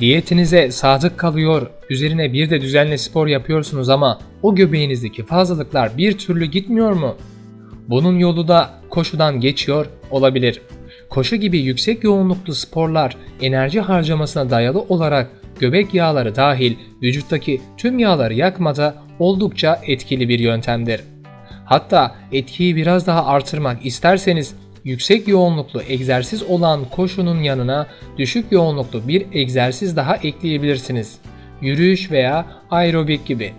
Diyetinize sadık kalıyor, üzerine bir de düzenli spor yapıyorsunuz ama o göbeğinizdeki fazlalıklar bir türlü gitmiyor mu? Bunun yolu da koşudan geçiyor olabilir. Koşu gibi yüksek yoğunluklu sporlar enerji harcamasına dayalı olarak göbek yağları dahil vücuttaki tüm yağları yakmada oldukça etkili bir yöntemdir. Hatta etkiyi biraz daha artırmak isterseniz yüksek yoğunluklu egzersiz olan koşunun yanına düşük yoğunluklu bir egzersiz daha ekleyebilirsiniz. Yürüyüş veya aerobik gibi.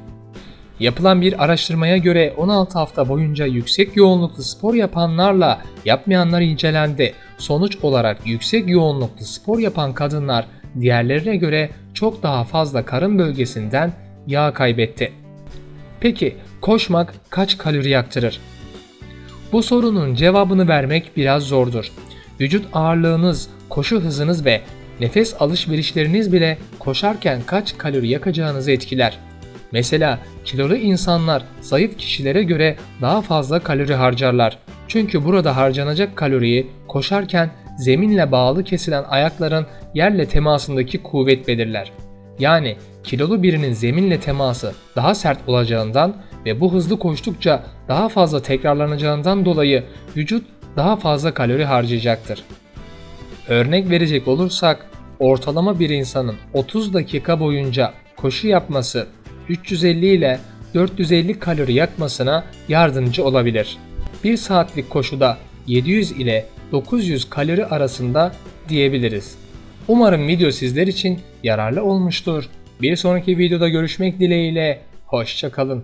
Yapılan bir araştırmaya göre 16 hafta boyunca yüksek yoğunluklu spor yapanlarla yapmayanlar incelendi. Sonuç olarak yüksek yoğunluklu spor yapan kadınlar diğerlerine göre çok daha fazla karın bölgesinden yağ kaybetti. Peki koşmak kaç kalori yaktırır? Bu sorunun cevabını vermek biraz zordur. Vücut ağırlığınız, koşu hızınız ve nefes alışverişleriniz bile koşarken kaç kalori yakacağınızı etkiler. Mesela kilolu insanlar zayıf kişilere göre daha fazla kalori harcarlar. Çünkü burada harcanacak kaloriyi koşarken zeminle bağlı kesilen ayakların yerle temasındaki kuvvet belirler. Yani kilolu birinin zeminle teması daha sert olacağından ve bu hızlı koştukça daha fazla tekrarlanacağından dolayı vücut daha fazla kalori harcayacaktır. Örnek verecek olursak ortalama bir insanın 30 dakika boyunca koşu yapması 350 ile 450 kalori yakmasına yardımcı olabilir. 1 saatlik koşuda 700 ile 900 kalori arasında diyebiliriz. Umarım video sizler için yararlı olmuştur. Bir sonraki videoda görüşmek dileğiyle hoşçakalın.